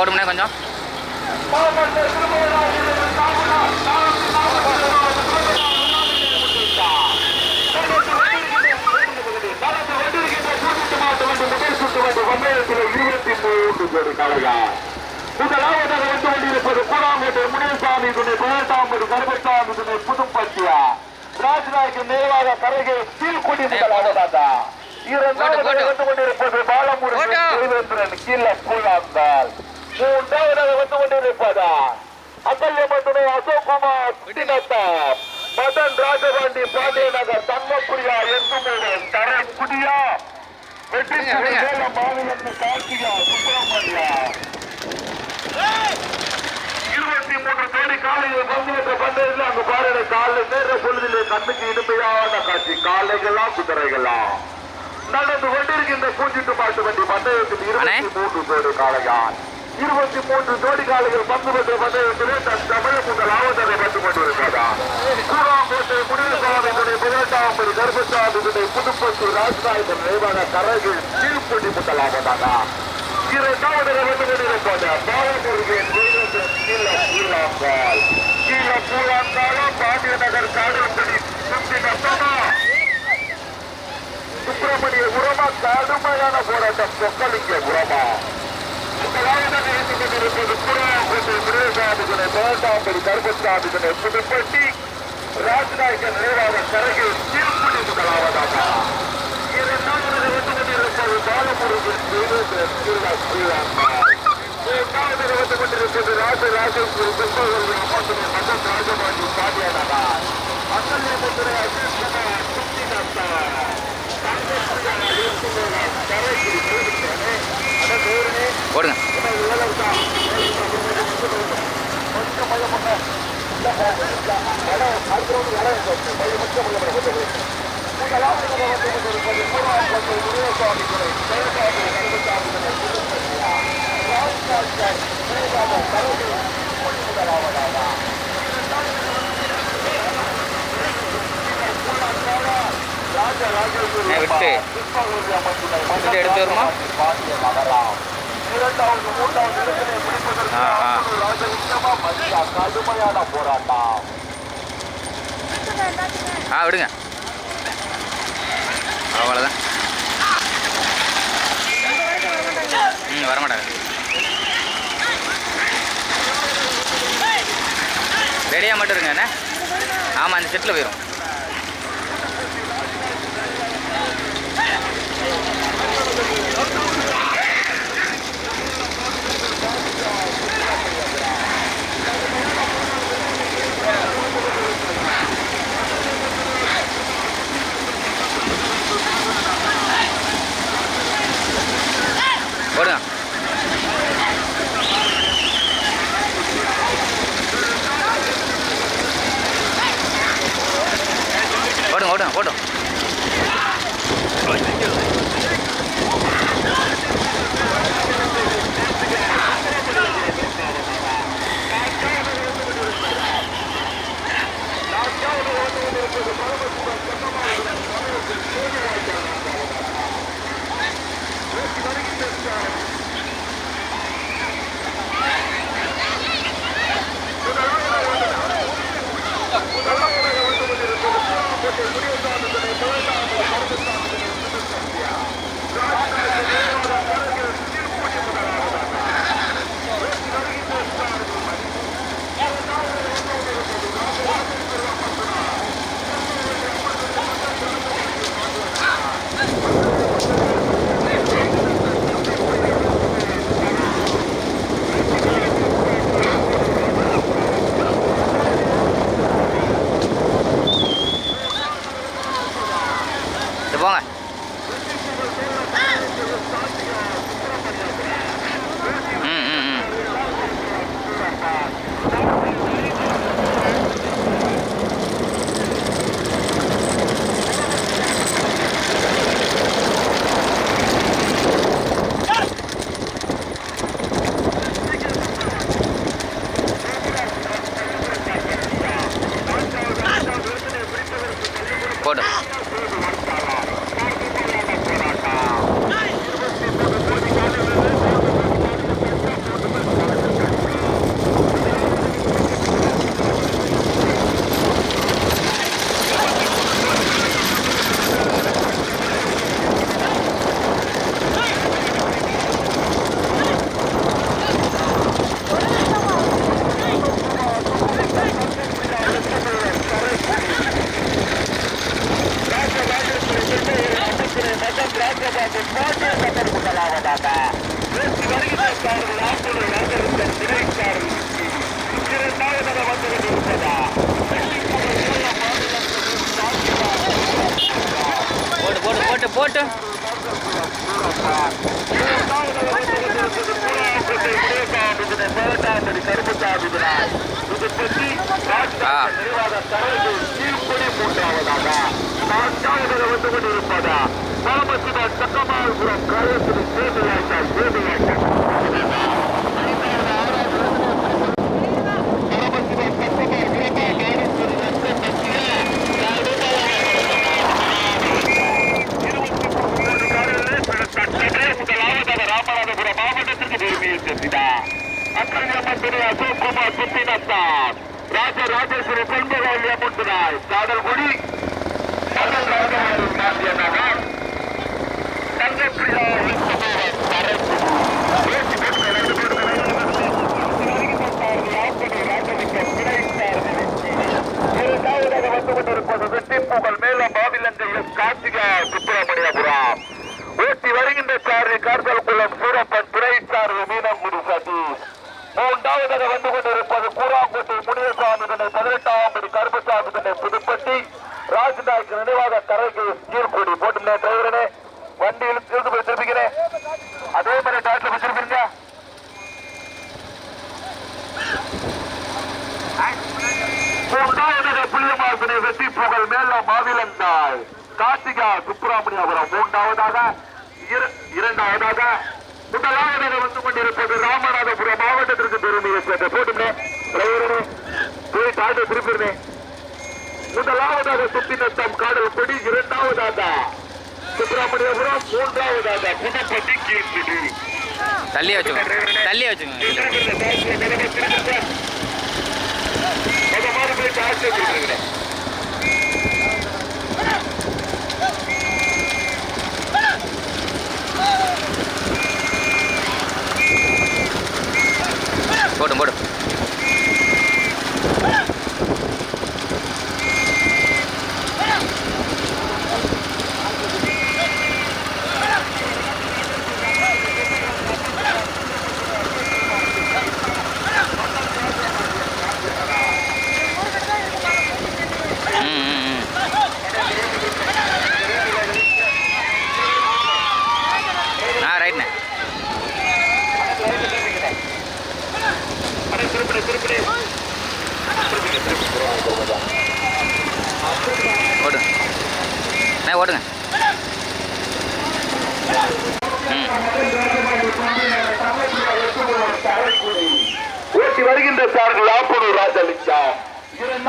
போடும்னே கொஞ்சம். முதலாவதாக வந்து கொண்டிருப்பது கூடாங்கோட்டை முனியசாமி துணை பதினெட்டாம்பது கருப்பத்தாம்பது துணை புதுப்பட்டியா ராஜ்நாய்க்கு நேராக கரைகை கீழ்குடி முதலாவதாக இரண்டாவதாக போட்டு. வந்து கொண்டிருப்பது பாலமுருகன் கீழே பூலாந்தால் மூன்றாவதாக வந்து கொண்டிருப்பதா? அக்கல்யமத்துணை அசோக்குமார் சின்னத்தா மதன் ராஜபாண்டி பாண்டிய நகர் தன்மபுரியா எந்துமுடன் தரக்குடியா. வெற்றி. சேலம் மாநிலத்து கார்த்திகா சுப்பிரமணியா. இருபத்தி மூன்று கோடி காலையில் பங்குபெற்ற பந்தயத்தில் அங்கு பாருங்க காலை நேர பொழுதிலே கண்ணுக்கு இனிமையான காட்சி. காலைகளா குதிரைகளா நடந்து கொண்டிருக்கின்ற பூஞ்சிட்டு பாட்டு வண்டி பந்தயத்தில் இருபத்தி மூன்று கோடி காளையான் இருபத்தி மூன்று ஜோடி காலைகள் பங்கு பெற்ற பந்தயத்திலே தன் தமிழக முதல் ஆவணத்தை பெற்றுக் கொண்டிருக்கிறதா கூறாங்கோட்டை முனியசாமி பதினெட்டாம் படி கர்ப்பசாமி துணை புதுப்பட்டி ராஜ்நாயகன் நினைவாக கரைகள் முதல் முதலாவதாக இரண்டாவது வந்து கொண்டிருப்பது பாலமுருகன் வீரர்கள் கீழ பாண்டிய நகர் காடுபடி சுத்தி நட்டமா சுப்பிரமணிய உரமா கடுமையான போராட்டம். சொக்கலிங்க உரமா? புதுப்பட்டி ராஜ்நாயகன் நினைவாக கரைகள் கீழ்ப்படி முதலாவதாக இரண்டாவது வந்து கொண்டிருப்பது பாலமுருகன் வீரர்கள் கீழ பூலாங்கால் மூன்றாவது வந்து கொண்டிருப்பது ராஜராஜேஸ்வரி புஷ்பவல்லி அம்மன் மகன் ராஜபாண்டி பாண்டியனகா அசல்ய முத்திரை அஜித் குமார் சுத்தி நத்தா விட்டு. விட்டு எடுத்து வருமா? இரண்டாவது மூன்றாவது இடத்திலே முடிப்பதற்கு ராஜலிங்கமா மதியா கடுமையான போராட்டம் ஆ விடுங்க. அவ்வளோதான் ம் வரமாட்டாங்க. ரெடியாக மட்டும் இருங்க என்ன? ஆமாம் அந்த செட்டில் போயிடும் ஓடுங்க ஓடுங்க ஓடும். போட்டு ஆ. சக்கமாபுரம் கருத்து சேவையாட்டால் சேவையாட்டால் ராமநாதபுரம் மாவட்டத்திற்கு பெருமையை சேர்த்தினார் அக்கல்யம்மன் அசோக் குமார் சுத்தினத்தான் ராஜ ராஜேஸ்வரி செல்வகாலி அம்மன் காடல்குடி கடல் ராஜாவின் காந்திய நகர் தங்கப்பிரியா இரண்டாவதாக வந்து கொண்டிருப்பது வெட்டிப்புகழ் மேலும் மாவிலங்கை எஸ் கார்த்திகா சுப்பிரமணியபுரம் ஓட்டி வருகின்ற சாரி கார்தல் குளம் சூரப்பன் துறை சார்பு மீனங்குடி சதீஷ் மூன்றாவதாக வந்து கொண்டிருப்பது கூறாங்குட்டை முனியசாமி தன்னை பதினெட்டாம் படி கருப்பசாமி தன்னை புதுப்பட்டி. ராஜ்நாய்க்கு நினைவாக கரைக்கு கீழ்கூடி போட்டு டிரைவரனே வண்டி இழுத்து இழுத்து போய் திருப்பிக்கிறேன் அதே மாதிரி டாக்டர் வச்சிருப்பீங்க மூன்றாவது புள்ளியமாசனை வெற்றி புகழ் மேல மாவிலந்தாள் கார்த்திகா சுப்பிரமணியபுரம் மூன்றாவதாக. இரண்டாவதாக முதலாவதாக வந்து கொண்டிருப்பது ராமநாதபுரம் மாவட்டத்திற்கு பெருமையை போட்டுமே போய் டாக்டர் திருப்பிடுறேன் முதலாவதாக சுத்தினத்தம் காடல் கொடி இரண்டாவதாக சுப்பிரமணியபுரம் மூன்றாவதாக புதுப்பட்டி கீர்த்திடி தள்ளி வச்சுக்கோங்க தள்ளி வச்சுக்கோங்க போட்டும் போடும் ம்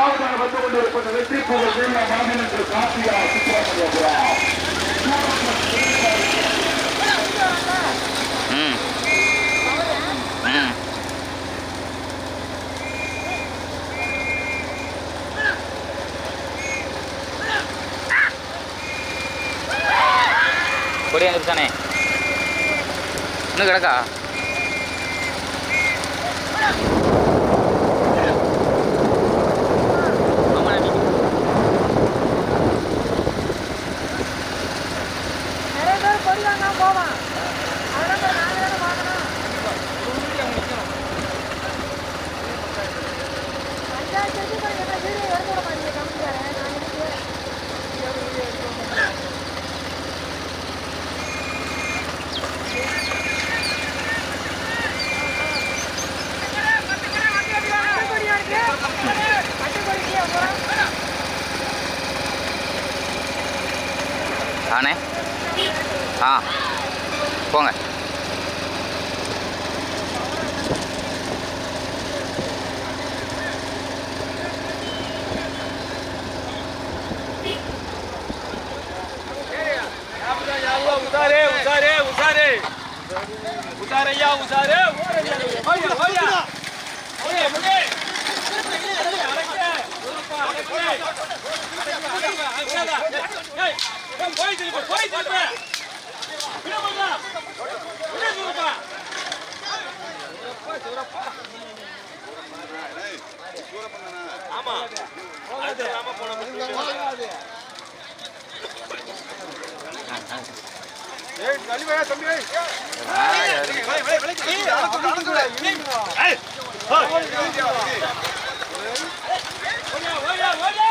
இரண்டாவதாக வந்து கொண்டிருப்பது வெற்றி புகழ் வீர மாநிலத்தில் கார்த்திகா சுப்பிரமணியபுரம் ம். ம். கொடி வந்துருச்சானே இன்னும் கிடக்கா நிறைய பேர் கொடி வாங்காம போவான் அதெல்லாம் போய் நாங்க தானே வாங்கணும் பஞ்சாயத்து இருக்கு, கொஞ்சம் என்ன வீடியோ எடுத்து விட மாட்டீங்க கம்மிக்காரன் நான் இருக்கு வீடியோ எடுத்து விட மாட்டேன். பட்டுக்கொடியா இருக்கு? பட்டுக்கொடிக்கு அப்புறம் ஆனே ஆ போங்க உசாரே ஆமா அது ஆமா போன ஓய்யா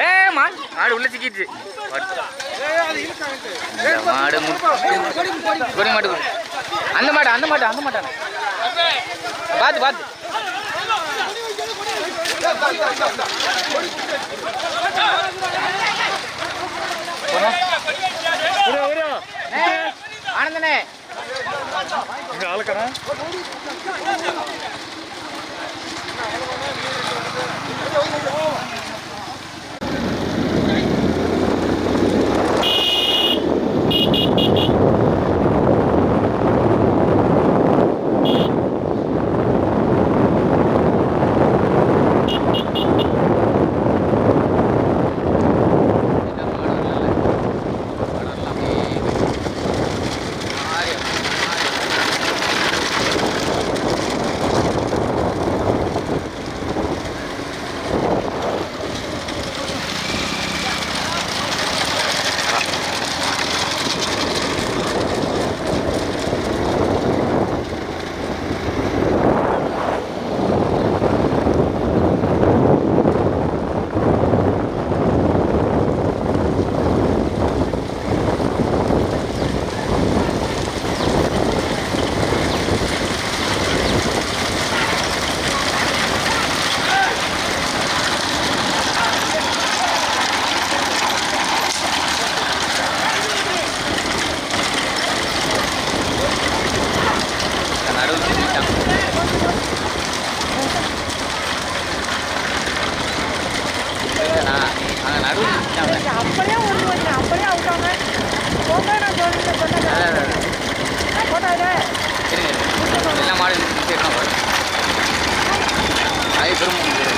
ஏ மாடு மாடு உள்ள சிக்கிடுச்சு. மாடு கொடி மாடு அந்த மாடு அந்த மாடு அந்த மாட்டான. பார்த்து பார்த்து ஆனந்தனே. நடுவில் சிக்கிட்டான் அங்கே நடுவில் சிக்கிட்டான் அப்படியே ஒன்று வந்து அப்படியே அவுட்டாங்க போங்க நான் சொல்லுங்க சொன்னேன் போட்டாங்க இருங்க எல்லா மாடு நிறுத்திடலாம் பாரு அது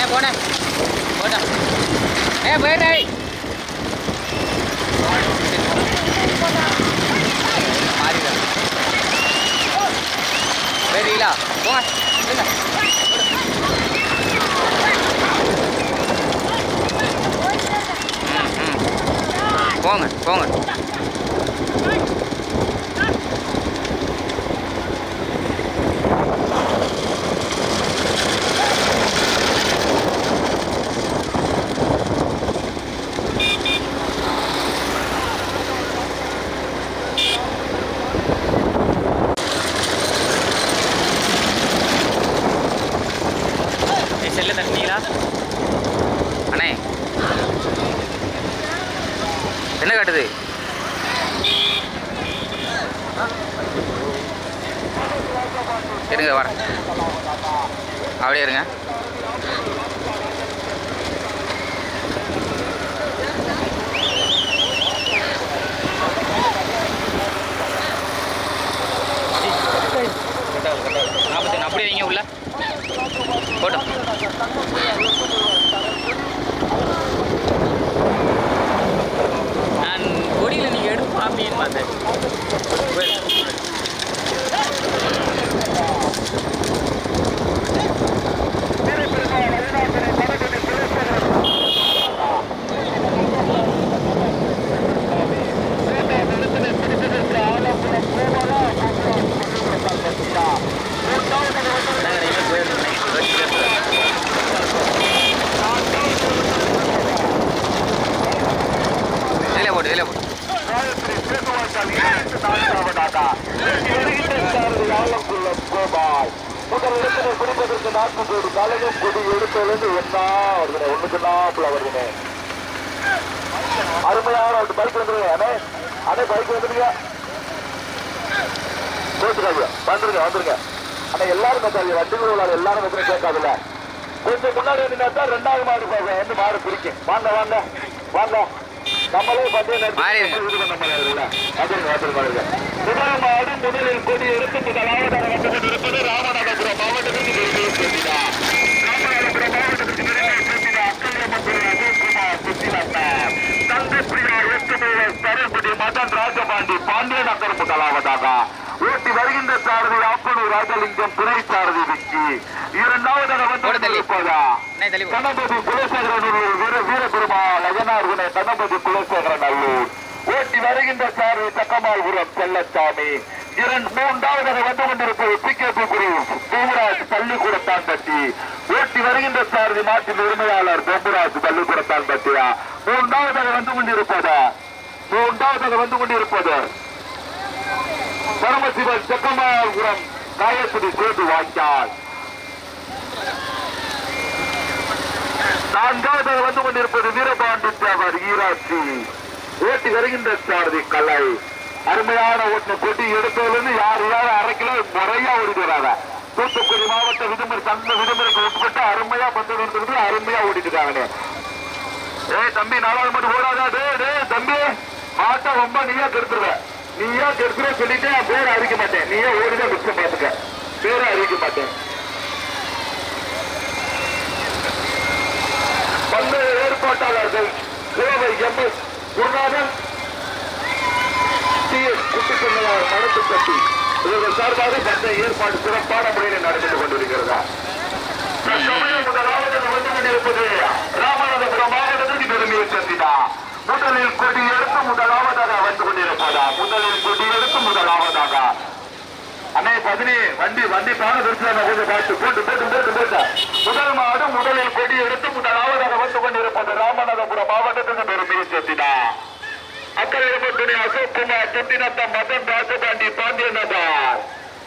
ஏ போனே போடா ஏ போயிடா மாறிடா போயிடுறீங்களா போங்க இல்லைங்க போங்க போங்க ஏய், அண்ணே. என்ன காட்டுது? இருங்க வரேன். அப்படியே இருங்க. I'm ஒரு பைக் வந்துருங்க அண்ணே அண்ணே பைக் வந்துருங்க கோச்சுக்காது வந்துருங்க வந்துருங்க. அண்ணா எல்லாரும் கத்தாது வண்டி உள்ளாத எல்லாரும் வந்து கேட்காதுல்ல. கொஞ்சம் முன்னாடி நின்னா ரெண்டாவது மாடு போகும் வந்து மாடு பிடிக்கும்? வாங்க வாங்க வாங்க. நம்மளே பந்தயம் மாடு முதலில் கொடி எடுத்து முதலாவதாக வந்து கொண்டிருப்பது ராமநாதபுரம் மாவட்டத்திற்கு பெருமையை சேர்த்தினார் ராமநாதபுரம் மாவட்டத்திற்கு பெருமையை சேர்த்தினார் அக்கல்யமத்துறை அஜய்குமார் சுத்தினார் தங்கப்பிரியா மதன் ராஜபாண்டி பாண்டிய நகர் முதலாவதாக ஓட்டி வருகின்ற சாரதி ஆப்பனூர் ராஜலிங்கம் துணை சாரதி விக்கி இரண்டாவதாக வந்து ஓடு தள்ளி. கொண்டிருப்பதா அண்ணே தள்ளி போ. கணபதி குலசேகரன் வீர வீரபெருமாள் அஜனார்குணை கணபதி குலசேகரன் அல்லூர் ஓட்டி வருகின்ற சாரு தக்கமால்புரம் செல்லச்சாமி இரண்டு மூன்றாவதாக வந்து கொண்டிருப்பது பி கே பி பூமராஜ் பள்ளிக்கூடத்தான் பட்டி ஓட்டி வருகின்ற சாரதி மாட்டின் உரிமையாளர் பொம்பராஜ் பள்ளிக்கூடத்தான் பட்டியா மூன்றாவதாக வந்து கொண்டிருப்பதா மூன்றாவதாக வந்து கொண்டிருப்பது பரமசிவன் செக்கமாபுரம் காயத்ரி சேது வாய்க்கால். நான்காவது வந்து கொண்டிருப்பது வீரபாண்டி தேவர் ஈராட்சி. ஓட்டி வருகின்ற சாரதி கலை. அருமையான ஓட்டு கொட்டி எடுத்ததுலேருந்து யார் யாரும் அரை கிலோ முறையா ஓடிட்டு வராங்க தூத்துக்குடி மாவட்ட விடுமுறை தங்க விடுமுறைக்கு உட்பட்டு அருமையா பந்து அருமையா ஓடிட்டு இருக்காங்க ஏய் தம்பி நாலாவது மட்டும் ஓடாதா டே டே தம்பி. மாட்டை ரொம்ப நீயா கெடுத்துருவ. நீயா கெடுத்துருவ சொல்லிட்டு நான் அறிக்க மாட்டேன். நீயே ஓடிதான் மிச்சம் பார்த்துக்க பேர அறிக்க மாட்டேன். பந்தய ஏற்பாட்டாளர்கள் Kovai M Gurunathan T S Kuttikannanar மனத்து கட்டி இவர்கள் சார்பாக பந்தய ஏற்பாடு சிறப்பான முறையில் நடந்து கொண்டிருக்கிறதா? தற்சமயம் முதலாவது வந்து கொண்டிருப்பது ராமநாதபுரம் மாவட்டத்திற்கு பெருமையை சேர்த்தினா முதலில் கொடி எடுத்து முதலாவதாக வந்து கொண்டிருப்பதா? முதலில் கொடி எடுத்து முதலாவதாக. அண்ணே பதினி வண்டி வண்டி பான கொஞ்சம் பார்த்து போட்டு போட்டு போட்டு போட்டு. முதல் மாடு முதலில் கொடி எடுத்து முதலாவதாக வந்து கொண்டிருப்பது ராமநாதபுரம் மாவட்டத்திற்கு பெருமையை சேர்த்தினா அக்கறை துணை அசோக் குமார் சுத்தினத்தம் மதன் ராஜபாண்டி பாண்டியநகர்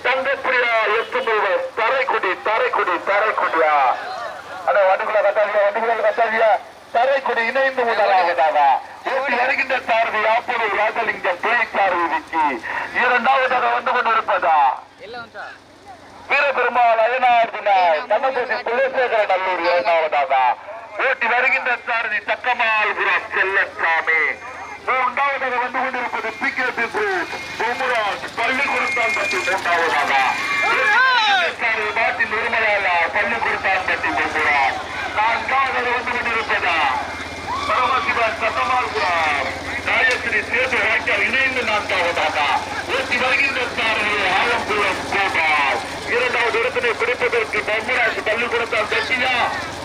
தங்கப்பிரியா எட்டு மூவர் தரைக்குடி தரைக்குடி தரைக்குடியா? அண்ணா வண்டிகளை கட்டாதியா வண்டிகளை கட்டாதியா? தரைக்குடி இணைந்து முதலாவதாக. ஓட்டி வருகின்ற சாரதி ஆப்பூர் ராஜலிங்கம் துணை சாரதிக்கு இரண்டாவதாக வந்து கொண்டிருப்பதா? எல்லாம் வந்துட்டா? வீரபெருமாள் அயனார்தினாய் கண்ணபதி குலசேகர நல்லூர் இரண்டாவதாக. ஓட்டி வருகின்ற சாரதி தக்கமால்புரம் செல்லசாமி மூன்றாவதாக வந்து கொண்டிருப்பது பி கே பி பூமுராஜ் பள்ளிக்கூடத்தான் பற்றி மூன்றாவதாக சாரதி மாட்டி நிர்மலாலா பள்ளிக்கூடத்தான் பற்றி பூமுராஜ் நான்காவதாக வந்து கொண்டிருப்பதா பரமசிவன் சத்தமால்புரம் காயத்ரி சேது வாய்க்கால் இணைந்து நான்காவதாக ஓட்டி வருகின்ற சாரதி ஆலம்புரம் கோபால் இரண்டாவது இடத்தினை பிடிப்பதற்கு பம்மராஜ் பள்ளிக்கூடத்தால் தட்டியா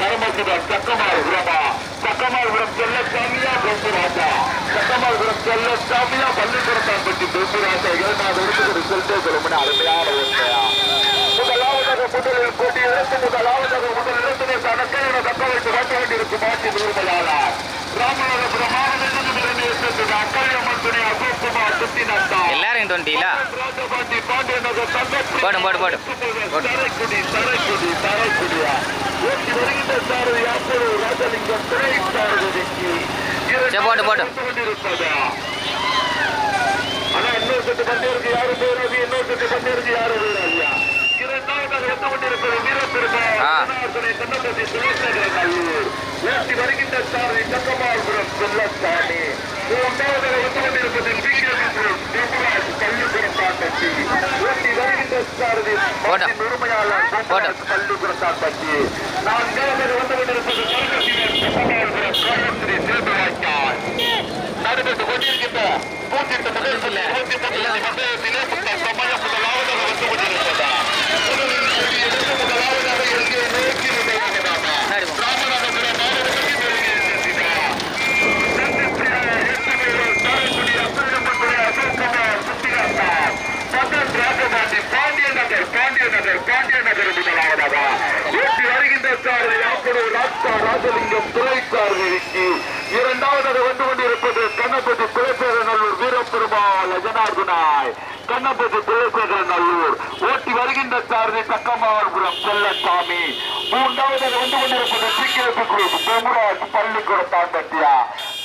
பரமசிவன் சக்கமால்புரமா சக்கமால்புரம் செல்லசாமியா பொம்புராஜா சக்கமால்புரம் செல்லசாமியா பள்ளிக்கூடத்தால் பற்றி பொம்புராஜா இரண்டாவது இடத்துக்கு ரிசல்ட்டே சொல்லும்னு அருமையான ஒன்றையா. முதலாவதாக முதலில் கொடி எடுத்து முதலாவதாக முதல் இடத்தினை தனக்கையின தக்க வைத்து காட்ட வேண்டியிருக்கும் மாற்றி நிர்மலாளா ராமநாதபுரம் மாவட்டத்திற்கு பெருமையை சேர்த்தது அக்கல்யம்மன் துணை அசோக் குமார் சுத்தினத்தா எல்லாரும் வந்துட்டீங்களா ராஜபாண்டி பாண்டியநகர் தங்கப்பட்டி போடும், போடும், போடும். போடும். தரைக்குடி தரைக்குடி தரைக்குடியா ஓட்டி வருகின்ற சாரதி அப்போது ராஜலிங்கம் துணை சாரதிக்கு சரி, போடு, போடு. கொண்டிருப்பதா? ஆனா இன்னொரு செட்டு பந்தயருக்கு யாரும் இன்னொரு செட்டு பந்தயருக்கு யாரும் வந்து கொண்டிருப்பது வீரப்பெருமாள் ஆ. கருணாகரனை கண்ணபதி சுரேசேகரன் நல்லூர் ஓட்டி வருகின்ற சாரதி தங்கமாபுரம் செல்லசாமி மூன்றாவதாக வந்து கொண்டிருப்பது பிகேபி பள்ளிப்புறம் தாண்டத்தி ஓட்டி வருகின்ற சாரதி போடு. மாட்டின் உரிமையாளர் போடு. பள்ளிப்புறம் தாண்டத்தி நான்காவதாக வந்து கொண்டிருப்பது கருணாகரன் தங்கமாபுரம் காயத்ரி சேதுவாய்க்கால் நடைபெற்று கொண்டிருக்கின்ற பூஜ்ஜியத்து முதல் நூத்தி பத்தொன்பது பந்தயத்திலே புத்தக சமயம் முதலாவதாக வந்து கொண்டிருப்பதா முதலில் கொடி எடுத்து முதலாவதாக எங்கே நோக்கி முதலாவதாக முன்னாடி போ. ராமநாதபுரம் மாவட்டத்திற்கு பெருமையை சேர்த்தினார் தந்தைப்பிரியா எட்டு வீரர் தாரைக்குடி அப்பிரமத்துறை அசோக்குமார் சுத்திகாத்தார் மதன் ராஜபாண்டி பாண்டிய நகர் பாண்டிய நகர் பாண்டிய நகர் முதலாவதாக ஓட்டி வருகின்ற சாரதி ஆப்பூர் ராஜா ராஜலிங்கம் துறைக்காரர்களுக்கு இரண்டாவதாக வந்து கொண்டிருப்பது கண்ணப்பட்டி குலசேகர நல்லூர் வீரப்பெருமாள் அஜனார்குனாய் கண்ணப்பட்டி குலசேகர நல்லூர் ஓட்டி வருகின்ற சாரதி தக்கமாவூர் செல்லசாமி. மூன்றாவது வந்து கொண்டிருப்பது சிக்கிரப்பு குரூப் பொம்முராஜ் பள்ளிக்கூடம் தாண்டட்டியா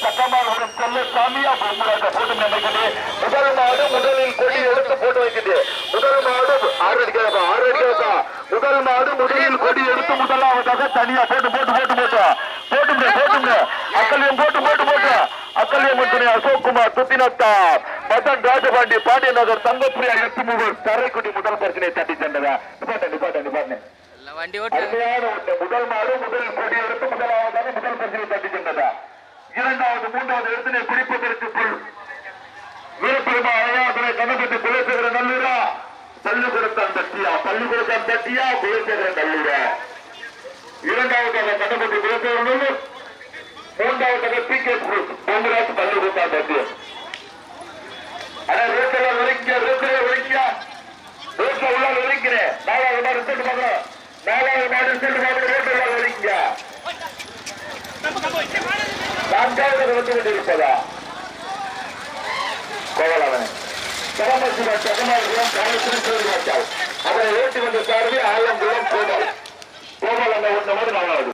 சக்கமாகுடன் செல்லசாமி பொம்முராஜ போட்டு நினைக்குது முதல் மாடு முதலில் கொடி எடுத்து போட்டு வைக்குது முதல் மாடு ஆறு அடிக்கிறதா ஆறு அடிக்கிறதா முதல் மாடு முதலில் கொடி எடுத்து முதலாவதாக தனியா போட்டு போட்டு போட்டு போட்டு. போட்டுங்க போட்டுங்க. அக்கல்யம் போட்டு போட்டு போட்டு. அக்கல்யம் துணை அசோக்குமார் துத்தினத்தா மதன் ராஜபாண்டி பாண்டிய நகர் தங்கப்பிரியா எட்டு மூவர் தரைக்குடி முதல் பரிசனை தட்டி சென்றதா நிப்பாட்ட நிப்பாட்ட நிப்பாட்டு வண்டி ஓட்டு. அருமையான ஒன்று முதல் மாடு முதல் கொடி எடுத்து முதலாவதாக முதல் பரிசனை தட்டி சென்றதா இரண்டாவது மூன்றாவது இடத்தினை பிடிப்பதற்கு புல். வீரப்பெருமா அழகாதுரை கணபதி குலசேகர நல்லூரா? பள்ளிக்கூடத்தான் தட்டியா? பள்ளிக்கூடத்தான் தட்டியா? குலசேகர நல்லூரா? இரண்டாவதாக கணபதி குலசேகர நல்லூர் மூன்றாவதாக பி கே பொங்கராஜ் பள்ளிக்கூடத்தான் தட்டியா அட ரோட்டில் விளைக்க ரோட்ல ஒழிக்க ரோட்ல உள்ள ஒழிக்கிறேன் நாலாவது மாடு ரிசல்ட் பார்க்கலாம் நாலாவது மாடு ரிசல்ட் பார்க்க உள்ள விளைக்க நான்காவது வந்து கொண்டிருப்பதா? கோவலவன். சரமசிவன் சகமாகுளம் கணேசன் சூரியவாச்சால் அதை ஓட்டி வந்த சார்பி ஆலங்குளம் கோவல் கோவல் அந்த ஒன்று நாலாவது